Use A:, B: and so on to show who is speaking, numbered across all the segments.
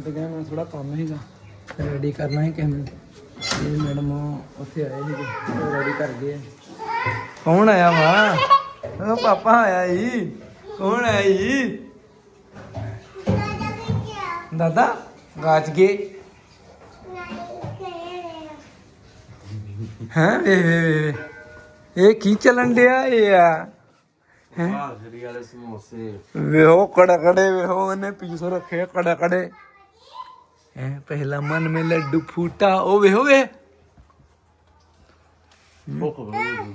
A: ਤੇ ਗਿਆ ਮੈਂ ਥੋੜਾ ਕੰਮ ਸੀਗਾ ਰੈਡੀ ਕਰਨਾ ਸੀ ਕਿਸੇ ਨੂੰ। ਇਹ ਮੈਡਮ ਉੱਥੇ ਆਏ ਸੀਗੇ ਉਹ ਰੈਡੀ ਕਰ ਗਏ ਕੌਣ ਆਇਆ ਵਾ? ਉਹ ਪਾਪਾ ਆਇਆ ਈ। ਕੌਣ ਆਇਆ ਈ? ਦਾਦਾ ਗਾਚ ਗਏ। ਹਾਂ? ਵੇ ਵੇ ਵੇ ਵੇ। ਇਹ ਕੀ ਚੱਲਣ ਡਿਆ ਇਹ ਆ? ਹੈ?
B: ਹਾਜ਼ਰੀ ਵਾਲੇ ਸਮੋਸੇ।
A: ਵੇਹੋ ਕੜਾ ਕੜੇ ਵੇਹੋ ਉਹਨੇ ਪੀਸ ਰੱਖੇ ਕੜਾ ਕੜੇ ਹੈ ਪਹਿਲਾ ਮਨ ਮੇ ਲੱਡੂ ਫੂਟਾ ਉਹ ਵੇਹੋ ਵੇ।
B: ਭੁੱਖ ਬੜੀ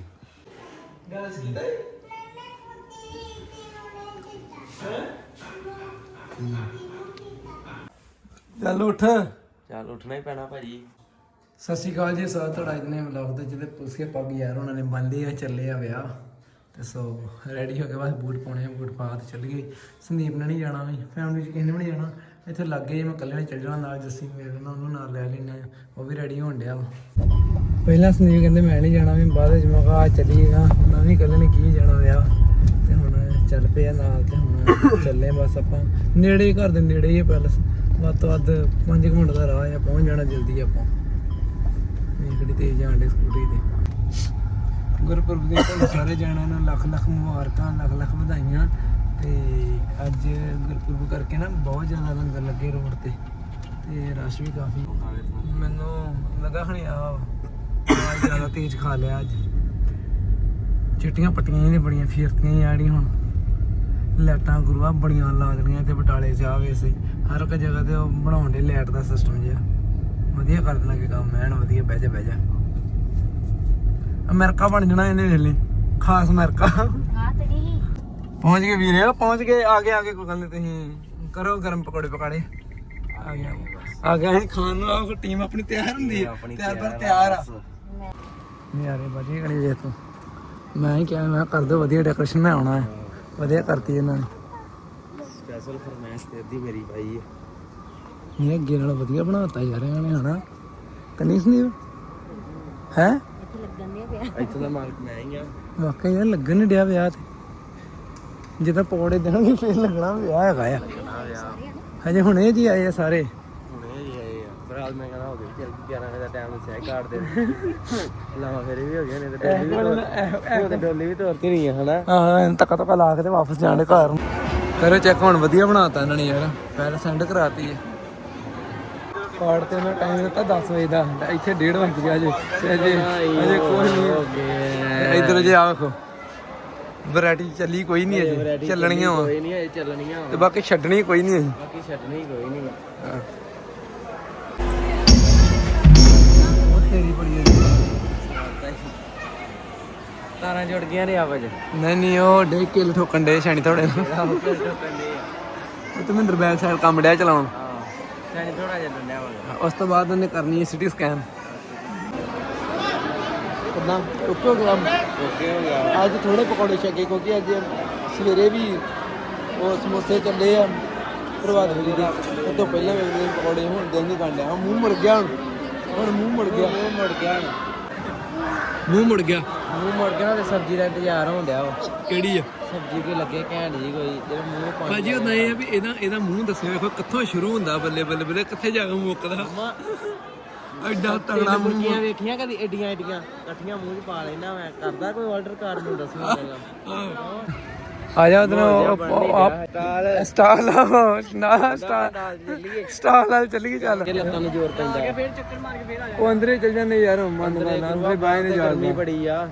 A: ਚੱਲ ਉੱਠ।
B: ਚੱਲ ਉੱਠਣਾ ਹੀ ਪੈਣਾ ਭਾਜੀ।
A: ਸਤਿ ਸ਼੍ਰੀ ਅਕਾਲ ਜੀ ਸਾਥ ਤੁਹਾਡਾ ਅੱਜ ਨੇ ਵਲੌਗ ਦੇ ਜਿਹਦੇ ਪੁੱਛ ਪੱਗ ਯਾਰ ਉਹਨਾਂ ਨੇ ਬੰਨ ਲਈ ਆ ਚੱਲੇ ਆ ਵਿਆਹ। ਤੇ ਸੋ ਰੈਡੀ ਹੋ ਕੇ ਬਸ ਬੂਟ ਪਾਉਣੇ ਆ ਬੂਟ ਪਾ ਕੇ ਚੱਲ ਗਏ ਸੰਦੀਪ ਨੇ ਨਹੀਂ ਜਾਣਾ ਵੀ ਫੈਮਿਲੀ ਚ ਕਿਸੇ ਨੇ ਵੀ ਨਹੀਂ ਜਾਣਾ। ਇੱਥੇ ਲੱਗੇ ਮੈਂ ਇਕੱਲੇ ਨੇ ਚੱਲ ਜਾਣਾ, ਨਾਲ ਜੱਸੀ ਮੇਰੇ ਨਾਲ, ਉਹਨੂੰ ਨਾਲ ਲੈ ਲੈਣਾ ਉਹ ਵੀ ਰੈਡੀ ਹੋਣ ਡਿਆ ਵਾ। ਪਹਿਲਾਂ ਸੰਦੀਪ ਕਹਿੰਦੇ ਮੈਂ ਨਹੀਂ ਜਾਣਾ ਵੀ ਬਾਅਦ ਵਿੱਚ ਮੈਂ ਕਿਹਾ, ਆ ਚੱਲੀਏਗਾ ਉਹਨਾਂ ਵੀ ਇਕੱਲੇ ਨੇ ਕੀ ਜਾਣਾ ਵਿਆਹ। ਤੇ ਹੁਣ ਚੱਲ ਪਏ ਆ ਨਾਲ ਤੇ ਹੁਣ ਚੱਲੇ ਬਸ ਆਪਾਂ। ਨੇੜੇ ਹੀ ਘਰ ਦੇ ਨੇੜੇ ਹੀ ਆ ਪੈਲਸ। ਵੱਧ ਤੋਂ ਵੱਧ 5 ਮਿੰਟ ਦਾ ਰਾਹ ਆ, ਪਹੁੰਚ ਜਾਣਾ ਜਲਦੀ ਆਪਾਂ। ਮੇਰੀ ਗੱਡੀ ਤੇਜ਼ ਜਾਣ ਦੇ ਸਕੂਟਰੀ ਤੇ। ਗੁਰਪੁਰਬ ਦੇ ਸਾਰੇ ਜਾਣਿਆਂ ਨੂੰ ਲੱਖ ਲੱਖ ਮੁਬਾਰਕਾਂ ਲੱਖ ਲੱਖ ਵਧਾਈਆਂ। ਤੇ ਅੱਜ ਗੁਰਪੁਰਬ ਕਰਕੇ ਨਾ ਬਹੁਤ ਜ਼ਿਆਦਾ ਲੰਗਰ ਲੱਗੇ ਰੋਡ ਤੇ ਤੇ ਰਸ਼ ਵੀ ਕਾਫੀ। ਮੈਨੂੰ ਲੱਗਾ ਹਣੀ ਆ ਜ਼ਿਆਦਾ ਤੇਜ਼ ਖਾ ਲਿਆ ਅੱਜ। ਚਿੱਟੀਆਂ ਪੱਟੀਆਂ ਨੇ ਬੜੀਆਂ ਫਿਰਤੀਆਂ ਯਾਰੀ ਹੁਣ। ਲਾਈਟਾਂ ਗੁਰੂਆ ਬੜੀਆਂ ਲੱਗਦੀਆਂ ਤੇ ਬਟਾਲੇ ਚ ਆ ਵੈਸੇ ਹਰ ਇੱਕ ਜਗ੍ਹਾ ਤੇ ਉਹ ਬਣਾਉਣ ਦੇ ਲਾਈਟ ਦਾ ਸਿਸਟਮ ਜਿਹਾ। ਵਧੀਆ ਕਰ ਦੇਣਾ ਕਿ ਕੰਮ, ਐਨ ਵਧੀਆ, ਬਹਿ ਜਾ ਬਹਿ ਜਾ। ਅਮਰੀਕਾ ਬਣ ਜਾਣਾ ਇਹਨੇ ਵੇਲੇ ਖਾਸ ਅਮਰੀਕਾ। ਪਹੁੰਚ ਗਏ ਵੀਰੇ ਪਹੁੰਚ ਗਏ। ਆ ਗਏ ਆ ਗਏ ਕੋਈ ਗੱਲ ਨਹੀਂ ਤੁਸੀਂ ਕਰੋ ਗਰਮ ਪਕੌੜੇ ਪਕਾੜੇ। ਆ ਗਿਆ ਆ ਗਿਆ ਅਸੀਂ ਖਾਣ ਨੂੰ ਆਹ ਟੀਮ ਆਪਣੀ ਤਿਆਰ ਹੁੰਦੀ ਹੈ। ਤਿਆਰ ਪਰ ਤਿਆਰ ਆ ਨਿਆਰੇ ਬਾਜੀ ਕਰੀ ਜੇ ਤੂੰ। ਮੈਂ ਹੀ ਕਿਹਾ ਮੈਂ ਕਰ ਦੋ ਵਧੀਆ ਡੈਕੋਰੇਸ਼ਨ ਮੈਂ ਆਉਣਾ ਹੈ। ਵਧੀਆ ਕਰਤੀ ਇਹਨਾਂ ਨੇ।
B: ਸਪੈਸ਼ਲ ਫਰਮਾਇਸ਼ ਤੇ ਦੀ ਮੇਰੀ ਭਾਈ
A: ਇਹ ਅੱਗੇ ਨਾਲ ਵਧੀਆ ਬਣਾਤਾ ਯਾਰ ਇਹਨਾਂ ਨੇ ਹਨਾ? ਕੰਨੀ ਸੰਦੀਪ? ਹੈ?
B: ਇੱਥੋਂ ਦਾ ਮਾਲਕ ਮੈਂ ਹੀ ਆ।
A: ਵਾਕਈ ਯਾਰ ਲੱਗਣ ਨਹੀਂ ਡਿਆ ਵਿਆਹ ਤੇ। ਜਦੋਂ ਪਕੌੜੇ ਦੇਣਗੇ ਫੇਰ ਲੱਗਣਾ ਵਿਆਹ ਹੈਗਾ ਆ। ਹਜੇ ਹੁਣੇ ਜੀ ਆਏ ਆ ਸਾਰੇ।
B: ਹੁਣੇ ਹੀ ਆਏ ਆ। ਬਰਾਲ ਮੈਂ ਕਹਣਾ ਹੋ ਗਈ ਚੱਲ 11 ਵਜੇ ਦਾ ਟਾਈਮ ਦੱਸਿਆ ਕਾਰਡ ਦੇ ਲਾਵਾ ਫੇਰੇ ਵੀ ਹੋ ਗਏ ਨੇ ਤੇ ਡੋਲੀ ਵੀ ਤੋਰ- ਉਹ ਤੇ ਡੋਲੀ ਵੀ ਤੋਰਤੀ ਨਹੀਂ ਆ ਹਨਾ?
A: ਆਹ ਤੱਕਾ ਤੱਕਾ ਲਾ ਕੇ ਤੇ ਵਾਪਸ ਜਾਣ ਦੇ ਘਰ। ਨੂੰ ਕਰੋ ਚੈੱਕ ਹੁਣ ਵਧੀਆ ਬਣਾਤਾ ਇਹਨਾਂ ਨੇ ਯਾਰ। ਪਹਿਲਾਂ ਸੈਂਡ ਕਰਾਤੀ ਹੈ ਕਾਰਡ ਤੇ ਉਹਨਾਂ ਟਾਈਮ ਦਿੱਤਾ 10 ਵਜੇ ਦਾ। ਇੱਥੇ 1:30 ਵਜ ਗਿਆ ਤੇ ਅਜੇ ਅਜੇ ਕੋਈ ਨਹੀਂ। ਇਧਰ ਜੇ ਆ ਵੇਖੋ। ਵੈਰਾਈਟੀ ਚੱਲੀ ਕੋਈ ਨਹੀਂ ਅਜੇ ਚੱਲਣੀਆਂ ਵਾ।
B: ਕੋਈ ਨਹੀਂ ਇਹ ਚੱਲਣੀਆਂ
A: ਤੇ ਬਾਕੀ ਛੱਡਣੀ ਕੋਈ ਨਹੀਂ ਅਜੇ।
B: ਬਾਕੀ ਛੱਡਣੀ ਕੋਈ ਨਹੀਂ।
A: ਉਹ ਤੇਰੀ ਬੜੀ
B: ਤਾਰਾਂ ਜੁੜ ਗਈਆਂ ਨੇ ਆਪਸ
A: ਨਹੀਂ ਨਹੀਂ ਉਹ ਡੇ ਕਿਲ ਠੋਕਣ ਡੇ ਛਾਣੀ ਥੋੜੇ ਨੂੰ ਉਹ ਤੇ ਮਹਿੰਦਰ ਬੈਕ ਸਾਈਡ ਕੰਮ ਡਿਆ ਚਲਾਉਣ।
B: ਹਾਂ ਸਾਨੀ ਥੋੜਾ ਜਿਹਾ ਡੰਡਿਆ ਵਾ
A: ਉਸ ਤੋਂ ਬਾਅਦ ਉਹਨੇ ਕਰਨੀ ਹੈ ਸਿਟੀ ਸਕੈਨ। ਕਿੰਨਾ ਓਕੇ ਹੋ ਗਿਆ
B: ਓਕੇ ਹੋ ਗਿਆ
A: ਅੱਜ ਥੋੜੇ ਪਕੌੜੇ ਛਕੇ ਕਿਉਂਕਿ ਅੱਜ ਸਵੇਰੇ ਵੀ ਉਹ ਸਮੋਸੇ ਚੱਲੇ ਆ ਪ੍ਰਭਾਤ ਫੇਰੀ ਦੇ। ਉਹ ਤੋਂ ਪਹਿਲਾਂ ਵੀ ਪਕੌੜੇ ਹੁਣ ਦਿਨ ਨਹੀਂ ਕਾਂਡਿਆ ਹੁਣ ਮੂੰਹ ਮੁੜ ਗਿਆ ਹੁਣ। ਹੁਣ ਮੂੰਹ ਮੁੜ ਗਿਆ।
B: ਉਹ ਮੁੜ ਗਿਆ।
A: ਮੂੰਹ ਮੁੜ ਗਿਆ?
B: ਮੂੰਹ ਮੁੜ ਗਿਆ ਤੇ ਸਬਜ਼ੀ ਦਾ ਇੰਤਜ਼ਾਰ ਹੋਣ ਡਿਆ ਵਾ।
A: ਕਿਹੜੀ ਆ?
B: ਸਬਜ਼ੀ ਕੋਈ ਲੱਗੇ ਘੈਂਟ ਜੀ ਕੋਈ ਜਿਹੜਾ ਮੂੰਹ ਪਾਣੀ
A: ਭਾਜੀ ਹੁੰਦਾ ਇਹ ਆ ਵੀ ਇਹਦਾ ਇਹਦਾ ਮੂੰਹ ਦੱਸਿਓ ਵੇਖੋ ਕਿੱਥੋਂ ਸ਼ੁਰੂ ਹੁੰਦਾ ਬੱਲੇ ਬੱਲੇ ਬੱਲੇ ਕਿੱਥੇ ਜਾ ਕੇ ਮੁੱਕਦਾ? ਐਡਾ ਤਗੜਾ ਮੂੰਹ।
B: ਮੁਰਗੀਆਂ ਵੇਖੀਆਂ ਕਦੀ ਏਡੀਆਂ ਏਡੀਆਂ ਇਕੱਠੀਆਂ ਮੂੰਹ 'ਚ ਪਾ ਲੈਣਾ ਮੈਂ। ਕਰਦਾ ਕੋਈ ਆਰਡਰ ਕਾਰ ਮੈਨੂੰ ਦੱਸਣਾ ਪਹਿਲਾਂ
A: ਆ ਜਾ ਉਧਰ ਆਪ ਸਟਾਰ ਲਾ ਨਾ ਸਟਾਰ
B: ਨਾਲ ਚੱਲੀਏ।
A: ਚੱਲੀ ਚੱਲ।
B: ਕਿ ਲੱਤਾਂ ਨੂੰ ਜ਼ੋਰ ਪੈਂਦਾ। ਫੇਰ ਚੱਕਰ ਮਾਰ ਕੇ ਫੇਰ ਆ
A: ਉਹ ਅੰਦਰੇ ਚੱਲ ਜਾਂਦੇ ਯਾਰ ਮਨ ਦਾ ਅੰਦਰੇ ਬਾਹਰ ਨੇ
B: ਗਰਮੀ
A: ਜਾਂਦਾ
B: ਬੜੀ ਆ।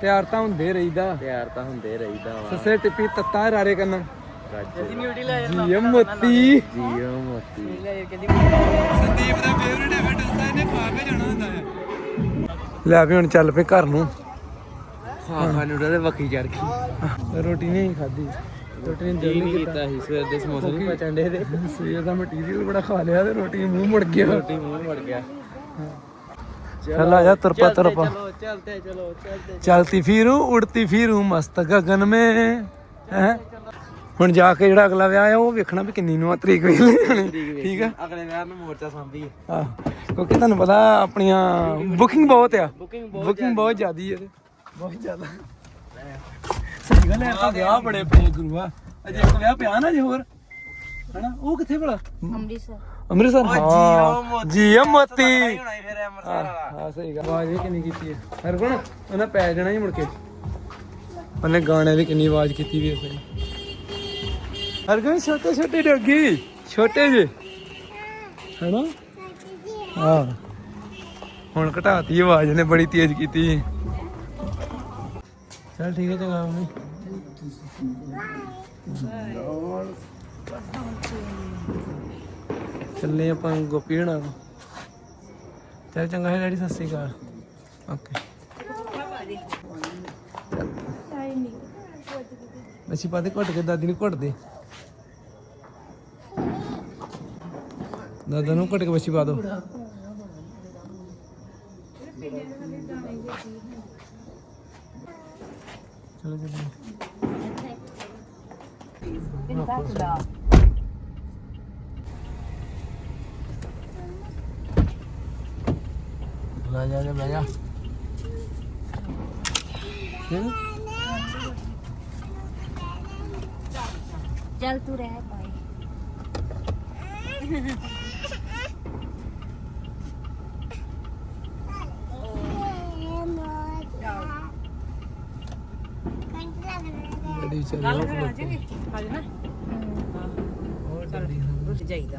A: ਤਿਆਰ ਤਾਂ ਹੁੰਦੇ ਰਹੀਦਾ।
B: ਤਿਆਰ ਤਾਂ ਹੁੰਦੇ ਰਹੀਦਾ ਵਾ।
A: ਸੱਸੇ ਟਿੱਪੀ ਤੱਤਾ ਰਾਰੇ ਕੰਨ
B: ਕਦੀ ਮਿਊਟੀ ਲੈ
A: ਜਾਣਾ ਜੀਮਤੀ ਜੀਮਤੀ ਸੰਦੀਪ ਵੀ ਹੁਣ ਚੱਲ ਪਏ ਘਰ ਨੂੰ।
B: ਖਾ ਖਾ ਨੂੰ ਉਹਦੇ ਵੱਖੀ ਚੜ ਗਈ
A: ਰੋਟੀ ਨਹੀਂ ਖਾਧੀ। ਰੋਟੀ ਨਹੀਂ
B: ਦਿਲ ਕੀਤਾ। ਸੀ ਸਵੇਰ ਦੇ ਸਮੋਸੇ ਨਹੀਂ ਪਚਣ ਦੇ।
A: ਸਵੇਰ ਦਾ ਮਟੀਰੀਅਲ ਬੜਾ ਖਾ ਲਿਆ ਤੇ ਰੋਟੀ ਮੂੰਹ ਮੜ ਗਿਆ।
B: ਰੋਟੀ ਮੂੰਹ ਮੜ ਗਿਆ।
A: चला जा तरपा
B: तरपा चलते चलो चलते
A: चलती फिरू उड़ती फिरू मस्त गगन में हैं ਹੁਣ ਜਾ ਕੇ ਜਿਹੜਾ ਅਗਲਾ ਵਿਆਹ ਆ ਉਹ ਵੇਖਣਾ ਵੀ ਕਿੰਨੀ ਨੂੰ ਆ ਤਰੀਕ ਵੇਲੇ ਹੋਣੀ। ਠੀਕ ਆ?
B: ਅਗਲੇ ਵਿਆਹ ਨੂੰ ਮੋਰਚਾ ਸੰਭੀ।
A: ਆ ਕਿਉਂਕਿ ਤੁਹਾਨੂੰ ਪਤਾ ਆਪਣੀਆਂ ਬੁਕਿੰਗ ਬਹੁਤ ਆ।
B: ਬੁਕਿੰਗ
A: ਬਹੁਤ ਜ਼ਿਆਦੀ ਹੈ। ਬਹੁਤ ਜ਼ਿਆਦਾ। ਸਹੀ ਗੱਲ ਹੈ ਤਾਂ ਵਿਆਹ ਬੜੇ ਪਏ ਗੁਰੂਆ ਅਜੇ ਇੱਕ ਵਿਆਹ ਪਿਆ ਨਾ ਜੇ ਹੋਰ। ਹਨਾ? ਉਹ ਕਿੱਥੇ ਭਲਾ?
C: ਅੰਮ੍ਰਿਤਸਰ।
A: ਅੰਮ੍ਰਿਤਸਰ? ਹਾਂ। ਜੀਓ ਮੋਤੀ।
B: ਹੋਣਾ ਫਿਰ ਅੰਮ੍ਰਿਤਸਰ ਵਾਲਾ।
A: ਹਾਂ ਸਹੀ ਗੱਲ। ਆਵਾਜ਼ ਵੀ ਕਿੰਨੀ ਕੀਤੀ ਹੈ ਹਰਗੁਣ ਉਹਨੇ ਪੈ ਜਾਣਾ ਹੀ ਮੁੜ ਕੇ। ਉਹਨੇ ਗਾਣੇ ਦੀ ਕਿੰਨੀ ਆਵਾਜ਼ ਕੀਤੀ ਵੀ ਅਸੀਂ ਹਰਗੁਣ ਛੋਟੇ ਛੋਟੇ ਡੋਗੀ। ਛੋਟੇ ਜਿਹੇ ਹੈਨਾ? ਹਾਂ। ਹੁਣ ਘਟਾਤੀ ਆਵਾਜ਼ ਨੇ ਬੜੀ ਤੇਜ਼ ਕੀਤੀ। ਚਲ ਠੀਕ ਹੈ ਚੰਗਾ ਮੰਮੀ। ਚੱਲੇ ਆਪਾਂ ਗੋਪੀ ਹਣਾ ਚੱਲ ਚੰਗਾ ਹੈ ਡੈਡੀ ਸਤਿ ਸ਼੍ਰੀ ਅਕਾਲ। ਓਕੇ। ਅਸੀਂ ਪਾਦੇ ਘੁੱਟ ਕੇ ਦਾਦੀ ਨੂੰ ਘੁੱਟ ਦੇ। ਦਾਦਾ ਨੂੰ ਘੁੱਟ ਕੇ ਬੱਚੀ ਪਾ ਦੋ। ਚਲੋ ਚਲੋ ਲੈ ਜਾ ਜਾ, ਬਹਿ ਜਾ।
C: ਚੱਲ ਤੂੰ ਰਹਿ ਪਾਈ
A: ਡੈਡੀ ਚੱਲ ਹੋਰ ਡੈਡੀ
D: ਜਾਈਦਾ।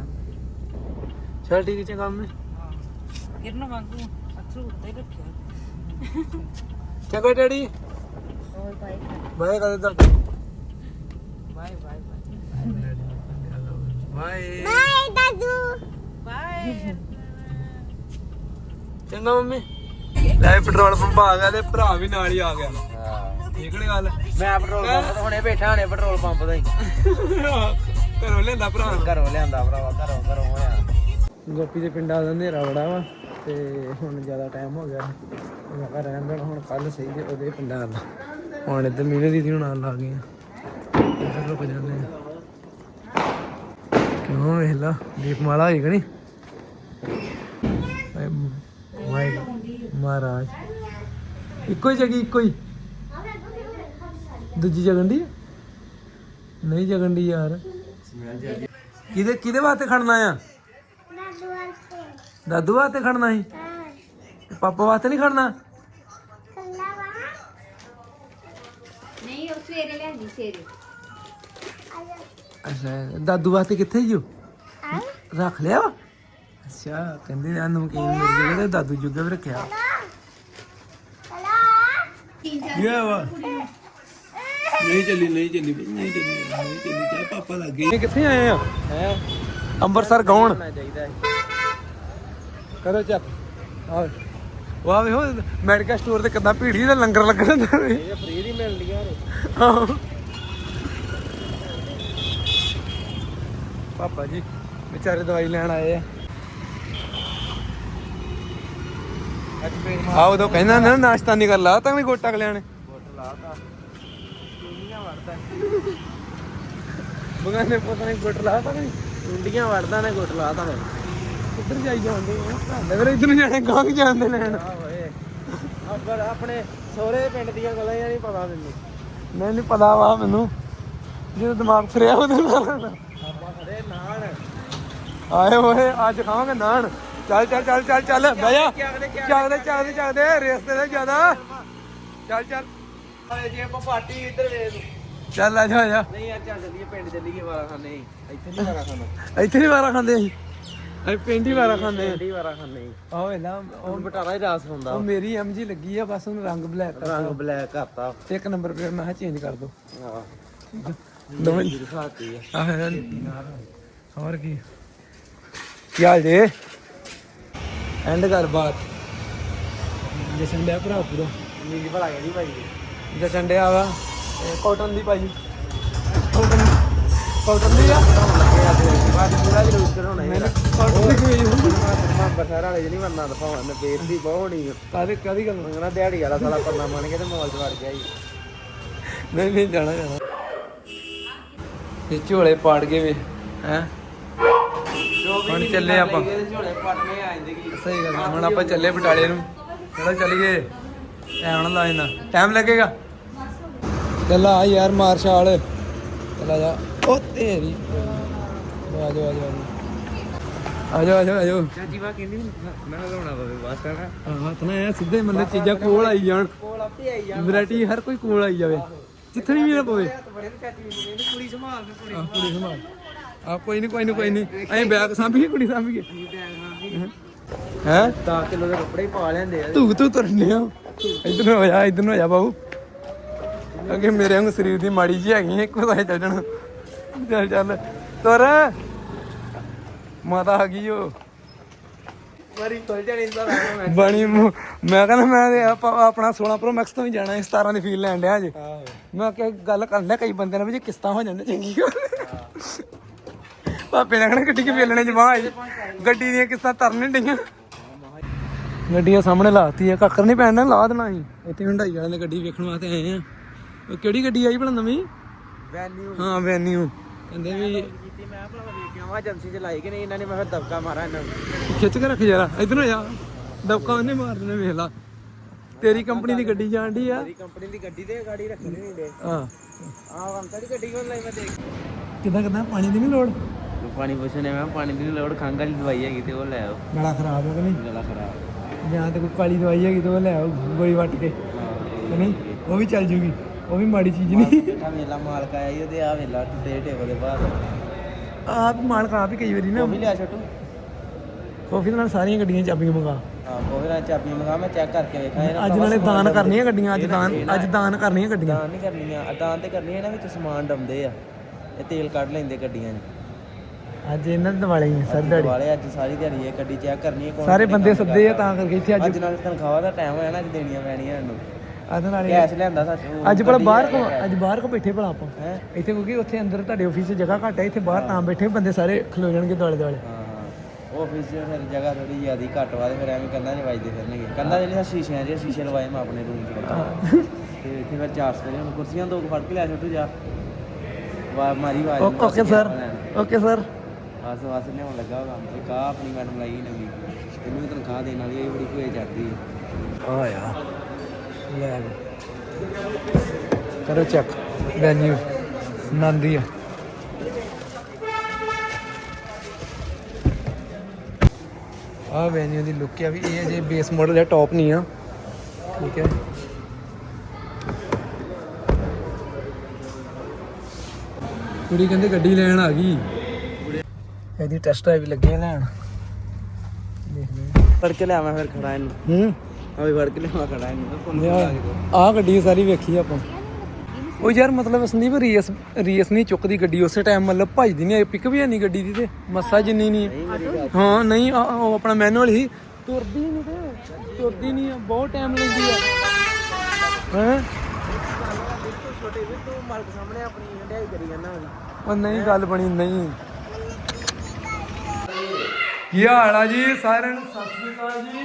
A: ਚਲ ਠੀਕ ਹੈ ਚੰਗਾ ਮੈਂ
D: ਕਿਰਨ ਵਾਂਗੂ ਅਥਰੂ ਉੱਤੇ ਰੱਖਿਆ।
A: ਚੰਗਾ ਡੈਡੀ।
C: ਹੋਰ
A: ਕਦੇ ਤੱਕ ਚੰਗਾ ਮੰਮੀ। ਲੈ ਪੈਟਰੋਲ ਪੰਪ ਆ ਗਿਆ ਤੇ ਭਰਾ ਵੀ ਨਾਲ ਹੀ ਆ ਗਿਆ।
B: ਹਾਂ।
A: ਠੀਕ ਨੀ ਗੱਲ?
B: ਮੈਂ ਪੈਟਰੋਲ ਪੰਪ ਤੋਂ ਹੁਣੇ ਬੈਠਾ ਹੁਣੇ ਪੈਟਰੋਲ ਪੰਪ ਤੋਂ ਹੀ।
A: ਘਰੋਂ ਲੈਂਦਾ ਭਰਾ।
B: ਘਰੋਂ ਲਿਆਂਦਾ ਭਰਾਵਾ ਘਰੋਂ ਘਰੋਂ ਹੋਇਆ।
A: ਗੋਪੀ ਦੇ ਪਿੰਡਾਂ ਦਾ ਹਨੇਰਾ ਬੜਾ ਵਾ ਤੇ ਹੁਣ ਜ਼ਿਆਦਾ ਟਾਈਮ ਹੋ ਗਿਆ। ਮੈਂ ਕਿਹਾ ਰਹਿਣ ਦੇਣਾ ਹੁਣ ਕੱਲ ਸਹੀ ਜੇ ਉਹਦੇ ਪਿੰਡਾਂ ਵੱਲ ਹੁਣ ਇੱਧਰ ਮੀਨੇ ਦੀਦੀ ਨੂੰ ਨਾਲ ਲਾ ਗਏ ਆ। ਇੱਧਰ ਰੁਕ ਜਾਂਦੇ ਆ। ਕਿਉਂ ਵੇਖ ਲਾ ਦੀਪਮਾਲਾ ਹੋਈ ਕਿ ਨਹੀਂ? ਵਾਹਿ ਮਹਾਰਾਜ। ਇੱਕੋ ਹੀ ਜਗੀ ਇੱਕੋ ਹੀ। ਦੂਜੀ ਜਗਣ ਦੀ ਨਹੀਂ ਜਗਣ ਦੀ ਯਾਰ। ਕਿਹਦੇ ਕਿਹਦੇ ਵਾਸਤੇ ਖੜਨਾ ਆ? ਦਾਦੂ ਵਾਸਤੇ ਖੜਨਾ ਸੀ? ਪਾਪਾ ਵਾਸਤੇ ਨਹੀਂ ਖੜਨਾ?
C: ਨਹੀਂ ਉਹ ਸਵੇਰੇ ਲਿਆਂਦੀ ਸਵੇਰੇ
A: ਅੱਛਾ ਦਾਦੂ ਵਾਸਤੇ ਕਿੱਥੇ ਜੀ ਰੱਖ ਲਿਆ ਵਾ? ਅੱਛਾ ਕਹਿੰਦੇ ਨੇ ਨਮਕੀਨ ਮਿਲ ਜੂਗਾ ਤੇ ਦਾਦੂ ਜੁਗਾ ਵੀ ਰੱਖਿਆ। ਇਹ ਵਾ? ਨਹੀਂ ਚੱਲੀ ਨਹੀਂ ਚੱਲੀ ਬਈ, ਨਹੀਂ ਚੱਲੀ ਨਹੀਂ ਚੱਲੀ ਤੇ ਪਾਪਾ ਲੱਗ ਗਏ। ਕਿੱਥੇ ਆਏ ਆ?
B: ਹੈ?
A: ਅੰਮ੍ਰਿਤਸਰ ਗਾਉਣ।
B: ਚਾਹੀਦਾ
A: ਕਰੋ ਚੱਕ। ਆ ਵਾਹ ਵੇਖੋ ਮੈਡੀਕਲ ਸਟੋਰ ਤੇ ਕਿੰਨਾ ਭੀੜੀ ਦਾ ਲੰਗਰ ਲੱਗਣਾ ਹੁੰਦਾ ਵੇ
B: ਇਹ ਫ੍ਰੀ ਦੀ ਮਿਲਦੀਆਂ ਨੇ
A: ਆਹੋ। ਪਾਪਾ ਜੀ ਵਿਚਾਰੇ ਦਵਾਈ ਲੈਣ ਆਏ ਆ
B: ਅੱਜ ਪੇਟ
A: ਆ ਉਦੋਂ ਕਹਿੰਦਾ ਨਾ ਨਾਸ਼ਤਾ ਨਹੀਂ ਕਰ ਲਾ ਤਾਂ ਵੀ ਗੋਟਾ ਲਿਆਣੇ
B: ਮਾਰ ਲਾਤਾ। ਟੁੰਡੀਆਂ ਵੜਦਾ।
A: ਬਗਾਨੇ ਪਤਾ ਨਹੀਂ ਗੋਟ ਲਾ ਤਾਂ ਨਹੀਂ
B: ਟੁੰਡੀਆਂ ਵੜਦਾ ਨੇ ਗੁੱਟ ਲਾਤਾ ਮੈਂ
A: ਉੱਧਰ ਜਾਈ ਜਾਂਦੇ ਆ ਨਗਰ ਇੱਧਰ ਨੂੰ ਜਾਣੇ ਗਾਂਗ ਜਾਂਦੇ ਲੈਣ
B: ਆ ਅੱਬਰ ਆਪਣੇ ਸੋਹਰੇ ਪਿੰਡ ਦੀਆਂ ਗੱਲਾਂ ਹੀ ਨਹੀਂ ਪਤਾ ਮੈਨੂੰ।
A: ਨਹੀਂ ਪਤਾ ਵਾ ਮੈਨੂੰ। ਜਦੋਂ ਦਿਮਾਗ ਫਿਰਿਆ ਉਹਦੇ ਨਾਲ।
B: ਆਪਾਂ ਖੜੇ ਨਾਲ
A: ਆਏ ਹੋਏ ਅੱਜ ਖਾਵਾਂਗੇ ਨਾਨ। ਚੱਲ ਚੱਲ ਚੱਲ ਚੱਲ ਚੱਲ ਬਹਿ ਜਾ। ਚੱਲਦੇ ਚੱਲਦੇ ਚੱਲਦੇ ਰਸਤੇ ਦੇ ਜ਼ਿਆਦਾ। ਚੱਲ ਚੱਲ।
B: ਆਏ ਜੇ ਆਪਾਂ ਪਾਰਟੀ ਇੱਧਰ ਵੇ
A: ਚੱਲ ਆ ਜਾ ਆ ਜਾ।
B: ਨਹੀਂ ਯਾਰ ਚੱਲ ਚੱਲੀਏ ਪਿੰਡ ਚੱਲੀਏ ਵਾਰਾ ਖਾਨੇ ਇੱਥੇ ਨਹੀਂ ਵਾਰਾ ਖਾਣਾ।
A: ਇੱਥੇ ਨਹੀਂ ਵਾਰਾ ਖਾਂਦੇ ਅਸੀਂ। ਅਸੀਂ ਪਿੰਡ ਹੀ ਵਾਰਾ ਖਾਂਦੇ
B: ਪਿੰਡ ਹੀ ਵਾਰਾ ਖਾਨੇ
A: ਆਹ ਵੇਲਾ
B: ਹੁਣ ਬਟਾਲਾ ਹੀ ਰਾਸ ਹੁੰਦਾ।
A: ਉਹ ਮੇਰੀ ਐਮਜੀ ਲੱਗੀ ਆ ਬਸ ਉਹਨੂੰ ਰੰਗ ਬਲੈਕ ਕਰ
B: ਰੰਗ ਬਲੈਕ ਕਰਤਾ।
A: ਇੱਕ ਨੰਬਰ ਪਲੇਟ ਮੈਂ ਚੇਂਜ ਕਰ ਦੋ।
B: ਹਾਂ
A: ਦੋਵੇਂ
B: ਦਿਖਾਤੀ ਆ।
A: ਆਹ ਹੋਰ ਕੀ? ਕੀ ਹਾਲ ਜੇ? ਐਂਡ ਕਰ ਬਾਤ ਜਸ਼ਨ ਡਿਆ ਭਰਾ ਪੂਰਾ।
B: ਨੀਂਦ ਭਲਾ ਗਈ ਭਾਈ
A: ਜਸ਼ਨ ਡਿਆ ਵਾ। ਕਾਟਨ ਦੀ ਭਾਜੀ ਕਾਟਨ ਕਾਟਨ ਦੀ ਆ?
B: ਬਾਅਦ ਪੂਰਾ ਜਲੂਸ ਕਰਾਉਣਾ
A: ਮੈਨੂੰ ਕਾਟਨ ਦੀ ਕੋਈ ਹੁੰਦੀ
B: ਮੈਂ ਬਸਾਰਾ ਵਾਲੇ ਨਹੀਂ ਮੰਨਣਾ ਦਫਾਉਣ ਨੇ ਬੇਇੱਜ਼ਤੀ ਬਹੁਤ ਹੋਣੀ ਆ।
A: ਕਾਦੇ ਕਾਦੀ ਗੱਲ?
B: ਮੰਗਣਾ ਦਿਹਾੜੀ ਵਾਲਾ ਸਾਲਾ ਪੰਨਾ ਮੰਨ ਕੇ ਤੇ ਮੌਲ ਚ ਵੜ ਗਿਆ ਜੀ।
A: ਨਹੀਂ ਨਹੀਂ ਜਾਣਾ ਜਾਣਾ। ਇਹ ਝੋਲੇ ਪਾੜ ਗਏ ਵੇ ਹੈ? ਹੁਣ ਚੱਲੇ ਆਪਾਂ।
B: ਝੋਲੇ ਆ
A: ਸਹੀ ਗੱਲ ਆ, ਹੁਣ ਆਪਾਂ ਚੱਲੇ ਬਟਾਲੇ ਨੂੰ। ਚਲੋ ਚੱਲੀਏ। ਟਾਈਮ ਨਾ ਲਾ ਜਾਂਦਾ ਟਾਈਮ ਲੱਗੇਗਾ? ਚੱਲ ਆ ਯਾਰ ਮਾਰ ਛਾਲ ਚੱਲ ਆ ਜਾ। ਉਹ ਤੇਰੀ। ਆ ਜਾਓ ਆ ਜਾਓ ਆ ਜਾਓ। ਆ ਜਾਓ ਆ ਜਾਓ
B: ਚਾਚੀ ਵਾ ਕਹਿੰਦੀ ਮੈਂ ਲਾਉਣਾ ਪਵੇ ਬਸ ਹਨਾ
A: ਹਾਂ ਤਾਂ ਐ ਸਿੱਧੇ ਮੱਲੇ ਚੀਜ਼ਾਂ ਕੋਲ ਆਈ ਜਾਣ।
B: ਕੋਲ ਆਪੇ ਆਈ ਜਾ
A: ਵੈਰਾਈਟੀ ਹਰ ਕੋਈ ਕੋਲ ਆਈ ਜਾਵੇ। ਜਿੱਥੇ ਵੀ ਨਾ ਪਵੇ
B: ਬੜੇ ਚਾਚੀ ਕਹਿੰਦੀ ਕੁੜੀ ਸੰਭਾਲ ਕੇ ਕੁੜੀ
A: ਸੰਭਾਲ। ਆ ਕੋਈ ਨਹੀਂ ਕੋਈ ਨਹੀਂ ਕੋਈ ਨਹੀਂ ਅਸੀਂ ਬੈਗ ਸਾਂਭੀਏ ਕੁੜੀ ਸਾਂਭੀਏ। ਹੈ?
B: 10 ਕਿਲੋ ਦੇ ਕੱਪੜੇ ਹੀ ਪਾ ਲੈਂਦੇ ਆ
A: ਤੂੰ ਤੂੰ ਤੁਰਨੇ ਆ ਇਧਰ ਹੋ ਜਾ ਇਧਰ ਹੋ ਜਾ ਬਾਬੂ। ਅੱਗੇ ਮੇਰੇ ਵਾਂਗ ਸਰੀਰ ਦੀ ਮਾੜੀ ਜੀ ਹੈਗੀ ਹੈ, ਇੱਕੋ ਸਾਈਡ ਚੱਲ ਜਾਣਾ ਚੱਲ ਚੱਲ। ਤੁਰ। ਮਾਤਾ ਆ ਗਈ ਓ।
B: ਮਾਰੀ ਤੁਲ ਜਾਣੀ ਸਾਰਾ
A: ਬਣੀ। ਮੈਂ ਕਹਿੰਦਾ ਮੈਂ ਆਪਣਾ 16 ਪ੍ਰੋ ਮੈਕਸ ਤੋਂ ਵੀ ਜਾਣਾ ਇਸ 17 ਦੀ ਫੀਲ ਲੈਣ ਡਿਆ ਜੇ
B: ਆਹੋ।
A: ਮੈਂ ਕਿ ਗੱਲ ਕਰਨ ਡਿਆ ਕਈ ਬੰਦਿਆਂ ਨੇ ਵੀ ਜੇ ਕਿਸ਼ਤਾਂ ਹੋ ਜਾਂਦੇ ਚੰਗੀ ਗੱਲ। ਪਾਪੇ ਨੇ ਕਹਿਣਾ ਗੱਡੀ ਕੇ ਵੇਲਣੇ ਜਮਾ ਆਈ ਗੱਡੀ ਦੀਆਂ ਕਿਸ਼ਤਾਂ ਤਰਨੇ ਡਈਆਂ। ਗੱਡੀਆਂ ਸਾਹਮਣੇ ਲਾਤੀ ਆ ਕੱਕਰ ਨਹੀਂ ਪੈਣਾ ਲਾ ਦੇਣਾ ਸੀ ਇੱਥੇ ਹੁੰਡਾਈ ਵਾਲਿਆਂ ਦੀ ਗੱਡੀ ਵੇਖਣ ਵਾਸਤੇ ਆਏ ਆ। ਉਹ ਕਿਹੜੀ ਗੱਡੀ ਆਈ ਭਲਾ ਨਵੀਂ?
B: ਵੈਨਿਊ
A: ਹਾਂ ਵੈਨਿਊ ਕਹਿੰਦੇ ਵੀ
B: ਕੀਤੀ ਮੈਂ ਭਲਾ ਵੇਖ ਕੇ ਆਵਾਂ ਏਜੰਸੀ ਚ ਲਾਈ ਕਿ ਨਹੀਂ ਇਹਨਾਂ ਨੇ ਮੈਂ ਫਿਰ ਦਬਕਾ ਮਾਰਾ ਇਹਨਾਂ ਨੂੰ
A: ਖਿੱਚ ਕੇ ਰੱਖ ਜਰਾ ਇਧਰ ਨੂੰ ਜਾ। ਦਬਕਾ ਉਹਨੇ ਮਾਰ ਦੇਣਾ ਵੇਖ ਲਾ। ਤੇਰੀ ਕੰਪਨੀ ਦੀ ਗੱਡੀ ਜਾਣ ਡਈ ਆ।
B: ਮੇਰੀ ਕੰਪਨੀ ਦੀ ਗੱਡੀ ਤੇ ਗਾੜੀ ਰੱਖਣੀ ਨਹੀਂ ਦੇ
A: ਹਾਂ।
B: ਆਹ ਅੰਕਲ ਦੀ ਗੱਡੀ ਕੋਲ ਲਈ ਮੈਂ ਦੇਖ
A: ਕਿਦਾਂ ਕਿਦਾਂ? ਪਾਣੀ ਦੀ ਨਹੀਂ ਲੋੜ?
B: ਪਾਣੀ ਪੁੱਛਣੇ ਮੈਂ ਪਾਣੀ ਦੀ ਨੀ ਲੋੜ ਖੰਘ ਵਾਲੀ ਦਵਾਈ ਹੈਗੀ ਤੇ ਉਹ ਲੈ ਆਓ।
A: ਗਲਾ ਖਰਾਬ ਹੋ ਗਿਆ ਨਹੀਂ?
B: ਗਲਾ ਖਰਾਬ
A: ਜਾਂ ਤੇ ਕੋਈ ਕਾਲੀ ਦਵਾਈ ਹੈਗੀ ਤੇ ਉਹ ਲੈ ਆਓ ਗੋਲੀ ਵੱਟ ਕੇ। ਨਹੀਂ? ਉਹ ਵੀ ਚੱਲ ਜੂਗੀ ਉਹ ਵੀ ਮਾੜੀ ਚੀਜ਼ ਨਹੀਂ।
B: ਆ ਵੇਲਾ ਮਾਲਕ ਆਇਆ ਈ ਉਹਦੇ ਆ ਵੇਲਾ ਤੇ ਟੇਬਲ ਦੇ ਬਾਹਰ।
A: ਆਪ ਮਾਲਕ ਆਪ ਹੀ ਕਈ ਵਾਰੀ ਨਾ।
B: ਉਹ ਵੀ ਲਿਆ ਛੋਟੂ?
A: ਕਾਫੀ ਨਾਲ ਸਾਰੀਆਂ ਗੱਡੀਆਂ ਚਾਬੀਆਂ ਮੰਗਾ।
B: ਹਾਂ ਕੋਈ ਨਾ ਮੰਗਾ ਮੈਂ ਚੈੱਕ ਕਰਕੇ ਵੇਖਾਂ ਇਹਨਾਂ
A: ਅੱਜ ਨਾਲੇ ਦਾਨ ਕਰਨੀਆਂ ਗੱਡੀਆਂ ਅੱਜ ਦਾਨ ਅੱਜ ਦਾਨ ਕਰਨੀਆਂ ਗੱਡੀਆਂ।
B: ਦਾਨ ਨਹੀਂ ਕਰਨੀਆਂ ਆ ਦਾਨ ਤੇ ਕਰਨੀਆਂ ਇਹਨਾਂ ਵਿੱਚ ਸਮਾਨ ਡੰਦੇ ਆ ਇਹ ਤੇਲ ਕੱਢ ਲੈਂਦੇ ਗੱਡੀਆਂ 'ਚ।
A: ਅੱਜ ਇਹਨਾਂ ਦੇ ਦਿਵਾਲੇ ਹੀ ਆ ਸਰ ਦਿਹਾੜੀ।
B: ਵਾਲੇ ਅੱਜ ਸਾਰੀ ਦਿਹਾੜੀ ਇਹ ਗੱਡੀ ਚੈੱਕ ਕਰਨੀ ਹੈ ਕੌਣ
A: ਸਾਰੇ ਬੰਦੇ ਸੱਦੇ ਆ। ਤਾਂ ਕਰਕੇ ਇੱਥੇ ਅੱਜ
B: ਅੱਜ ਨਾਲ ਤਨਖਾਹ ਦਾ ਟਾਈਮ ਹੋਇਆ ਨਾ ਅੱਜ ਦੇਣੀਆਂ ਪੈਣੀਆਂ ਇਹਨੂੰ
A: ਅੱਜ ਨਾਲੇ
B: ਕੈਸ਼ ਲਿਆਂਦਾ ਸੱਚ ਉਹ
A: ਅੱਜ ਭਲਾ
B: ਗੱਡੀ
A: ਬਾਹਰ
B: ਲੈ
A: ਕੋ
B: ਕੇ
A: ਅੱਜ ਬਾਹਰ ਕੋ ਬੈਠੇ ਭਲਾ ਆਪਾਂ।
B: ਹੈਂ?
A: ਇੱਥੇ ਕਿਉਂਕਿ ਉੱਥੇ ਅੰਦਰ ਤੁਹਾਡੇ ਆਫਿਸ 'ਚ ਜਗ੍ਹਾ ਘੱਟ ਹੈ ਇੱਥੇ ਬਾਹਰ ਤਾਂ ਬੈਠੇ ਬੰਦੇ ਸਾਰੇ ਖਲੋ ਜਾਣਗੇ ਦੁਆਲੇ ਦੁਆਲੇ।
B: ਹਾਂ। ਹਾਂ ਆਫਿਸ 'ਚ ਫਿਰ ਜਗ੍ਹਾ ਥੋੜੀ ਜ਼ਿਆਦੀ ਘੱਟ ਵਾ ਤੇ ਫਿਰ ਐਵੇਂ ਕੰਧਾਂ 'ਚ ਵੱਜਦੇ ਫਿਰਨਗੇ। ਕੰਧਾਂ ਜਿਹੜੀਆਂ ਸ਼ੀਸ਼ਿਆਂ 'ਚ ਸ਼ੀਸ਼ੇ ਲਵਾਏ ਮੈਂ ਆਪਣੇ ਰੂਮ 'ਚ। ਬੱਚਾ ਤੇ ਇੱਥੇ ਫਿਰ ਚਾਰ ਹੁਣ ਕੁਰਸੀਆਂ ਦੋ ਫੜ ਕੇ ਲਿਆ ਛੋਟੂ ਜਾ। ਵਾ ਮਾਰੀ ਆਵਾਜ਼। ਨੂੰ
A: ਓਕੇ ਸਰ। Okay sir.
B: ਆਸ ਵਾਸ ਲਿਆਉਣ ਲੱਗਾ ਉਹ ਕੰਮ। ਇੱਕ ਆਹ ਆਪਣੀ ਮੈਡਮ ਲਾਈ ਨਵੀਂ। ਇਹਨੂੰ ਵੀ ਤਨਖਾਹ ਦੇਣ ਵਾਲੀ ਹੈ ਇਹ ਬੜੀ ਭੂਏ ਜਾਂਦੀ ਹੈ
A: ਆ ਲੈ ਕਰੋ ਚੈੱਕ ਵੈਨਿਊ ਨੰਦੀ ਆ। ਆ ਵੈਨਿਊ ਦੀ ਲੁੱਕ ਆ ਵੀ, ਇਹ ਜੇ ਬੇਸ ਮਾਡਲ ਹੈ ਟੌਪ ਨਹੀਂ ਆ। ਠੀਕ ਹੈ। ਕੁੜੀ ਕਹਿੰਦੇ ਗੱਡੀ ਲੈਣ ਆ ਗਈ। ਇਹਦੀ ਟੈਸਟ ਡਰਾਈਵ ਲੱਗੇ ਲੈਣ। ਦੇਖਦੇ
B: ਫੜ ਕੇ ਲਿਆਵਾਂ ਫਿਰ ਖੜਾ ਇਹਨੂੰ।
A: ਹੂੰ?
B: ਆ ਵੀ ਫੜ ਕੇ ਲਿਆਵਾਂ ਖੜਾ ਇਹਨੂੰ। ਫੋਨ
A: ਆ ਗੱਡੀ ਸਾਰੀ ਵੇਖੀ ਆਪਾਂ। ਉਹ ਯਾਰ ਮਤਲਬ ਸੰਦੀਪ ਰੀਸ ਰੀਸ ਨਹੀਂ ਚੁੱਕਦੀ ਗੱਡੀ ਉਸੇ ਟਾਈਮ ਮਤਲਬ ਭਜਦੀ ਨਹੀਂ ਪਿਕ ਵੀ ਨਹੀਂ ਗੱਡੀ ਦੀ ਤੇ। ਮੱਸਾ ਜਿੰਨੀ ਨਹੀਂ। ਹਾਂ ਨਹੀਂ ਉਹ ਆਪਣਾ ਮੈਨੂਅਲ ਹੀ। ਤੁਰਦੀ ਨਹੀਂ ਤੇ। ਤੁਰਦੀ ਨਹੀਂ ਬਹੁਤ ਟਾਈਮ ਲੈਂਦੀ ਆ। ਹੈ?
B: ਛੋਟੇ ਵੀ ਤੂੰ ਮਾਲਕ ਸਾਹਮਣੇ ਆਪਣੀ ਹੰਡਿਆਈ ਕਰੀ ਜਾਂਦਾ
A: ਉਹ ਨਹੀਂ ਗੱਲ ਬਣੀ ਨਹੀਂ। ਕੀ ਹਾਲ ਆ ਜੀ? ਸਾਰਿਆਂ ਨੂੰ ਸਤਿ ਸ੍ਰੀ ਅਕਾਲ ਜੀ।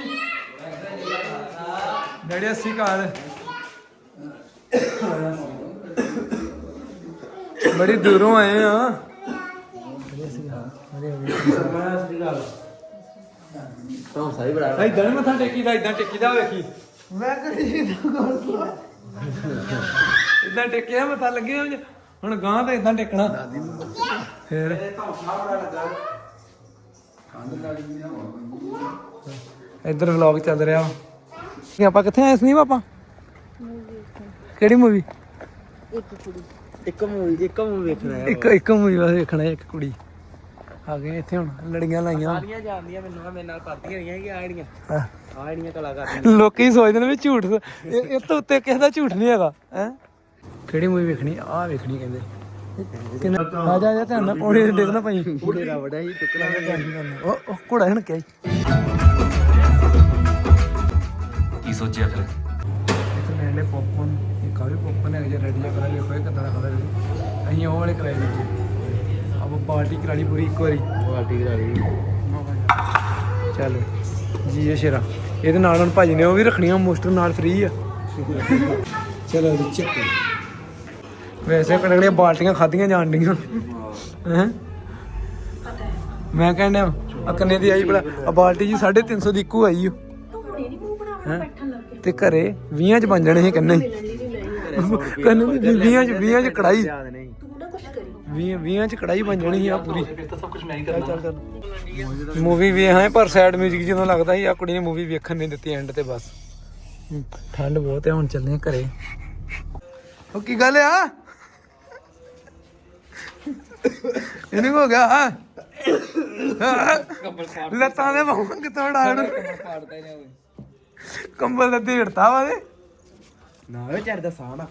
A: ਸਤਿ ਸ੍ਰੀ ਅਕਾਲ ਬੜੀ ਦੂਰੋਂ ਆਏ ਆ।
B: ਤਾਂ ਸਹੀ ਬੜਾ
A: ਇਦਾਂ ਨੀ ਮੱਥਾ ਟੇਕੀਦਾ ਇਦਾਂ ਟੇਕੀਦਾ ਵੇਖੀ ਮੈਂ ਕਰੀ ਇਦਾਂ ਟੇਕਿਆ ਮੱਥਾ ਲੱਗੇ ਹੁਣ ਗਾਂ ਤੇ ਇਦਾਂ ਟੇਕਣਾ। ਫੇਰ? ਇੱਧਰ ਵਲੌਗ ਚੱਲ ਰਿਹਾ ਇਹ ਆਪਾਂ ਕਿੱਥੇ ਆਏ ਸੀ ਆਪਾਂ ਕਿਹੜੀ ਮੂਵੀ
B: ਇੱਕ ਮੂਵੀ ਇੱਕ ਮੂਵੀ ਵੇਖਣਾ ਹੈ।
A: ਇੱਕ ਇੱਕ ਮੂਵੀ ਵੇਖਣਾ ਇੱਕ ਕੁੜੀ। ਆ ਗਏ ਇੱਥੇ ਹੁਣ ਲੜੀਆਂ ਲਾਈਆਂ।
B: ਸਾਰੀਆਂ ਜਾਣਦੀਆਂ ਮੈਨੂੰ ਆ ਮੇਰੇ ਨਾਲ ਪੜਦੀਆਂ ਰਹੀਆਂ ਕਿ ਆ ਜਿਹੜੀਆਂ।
A: ਹਾਂ।
B: ਆ ਜਿਹੜੀਆਂ ਕਲਾਕਾਰ
A: ਲੋਕੀ ਸੋਚਦੇ ਨੇ ਵੀ ਝੂਠ ਇਹ ਤੋਂ ਉੱਤੇ ਕਿਸੇ ਦਾ ਝੂਠ ਨਹੀਂ ਹੈਗਾ ਹੈ? ਕਿਹੜੀ ਮੂਵੀ ਵੇਖਣੀ? ਆਹ ਵੇਖਣੀ ਕਹਿੰਦੇ। ਕਿੰਨਾ? ਆ ਜਾ ਆ ਜਾ ਧਿਆਨ ਨਾਲ ਪੌੜੀ ਤੇ ਦੇਖਣਾ ਪਈ
B: ਮੇਰਾ ਬੜਾ ਹੀ ਟੁਕੜਾ
A: ਉਹ ਉਹ ਘੋੜਾ ਹਣ ਕਿਆ
E: ਕੀ ਸੋਚਿਆ ਫਿਰ?
A: ਮੇਰੇ ਲਈ ਪੌਪਕੌਰਨ ਇਹ ਕਾਫੀ ਪੌਪਕੌਰਨ ਹੈ ਜੇ ਰੈਡੀ ਕਰਾ ਲਿਆ ਕੋਈ ਕਿਦਾਂ ਖਾਦਾ ਅਸੀਂ ਉਹ ਵਾਲੇ ਕਰਾਏ ਨੇ ਆਪਾਂ ਪਾਰਟੀ ਕਰਾ ਲਈ ਪੂਰੀ ਇੱਕ ਵਾਰੀ।
B: ਪਾਰਟੀ ਕਰਾ ਲਈ।
A: ਚੱਲ ਜੀ ਇਹ ਸ਼ੇਰਾ। ਇਹਦੇ ਨਾਲ ਹੁਣ ਭਾਜੀ ਨੇ ਉਹ ਵੀ ਰੱਖਣੀਆਂ ਮੋਸਟਰ ਨਾਲ ਫ੍ਰੀ ਆ। ਚਲੋ ਜੀ ਚੱਕ। ਵੈਸੇ ਕੜਕੜੀਆਂ ਬਾਲਟੀਆਂ ਖਾਧੀਆਂ ਜਾਣ ਡੀਆਂ ਹੈ? ਮੈਂ ਕਹਿੰਦਾ ਆ ਕੰਨੇ ਦੀ ਆਈ ਬੜਾ ਆ ਬਾਲਟੀ ਜੀ 350 ਦੀ ਇੱਕੋ ਆਈ ਓ। ਹੈਂ? ਤੇ ਘਰੇ 20 ਚ ਬਣ ਜਾਣੇ ਸੀ ਕੰਨੇ। ਕੰਨੇ ਦੀ 20 ਚ 20 ਚ ਕੜਾਈ
B: ਯਾਦ ਨਹੀਂ
A: 20 20 ਚ ਕੜਾਈ ਬਣ ਜਾਣੀ ਸੀ ਆ ਪੂਰੀ। ਸਭ ਕੁਝ ਮੈਂ ਹੀ ਕਰਨਾ। ਚੱਲ ਚੱਲ। ਮੂਵੀ ਵੀ ਹਾਂ ਪਰ ਸੈਡ 뮤직 ਜਦੋਂ ਲੱਗਦਾ ਸੀ ਆ ਕੁੜੀ ਨੇ ਮੂਵੀ ਵੇਖਣ ਨਹੀਂ ਦਿੱਤੀ ਐਂਡ ਤੇ ਬਸ। ਠੰਡ ਬਹੁਤ ਹੈ ਹੁਣ ਚੱਲਦੇ ਆ ਘਰੇ। ਉਹ ਕੀ ਗੱਲ ਆ? ਇਹਨੂੰ ਹੋ ਗਿਆ ਹਾਂ। ਲੱਤਾਂ ਦੇ ਬਾਹਾਂ ਕਿੱਥੋਂ ਡਾੜ ਕੰਬਲ ਦਾ ਢੇੜਤਾ ਵਾ ਦੇ
B: ਨਾ ਉਹ ਦਾ ਸਾਹ ਨਾ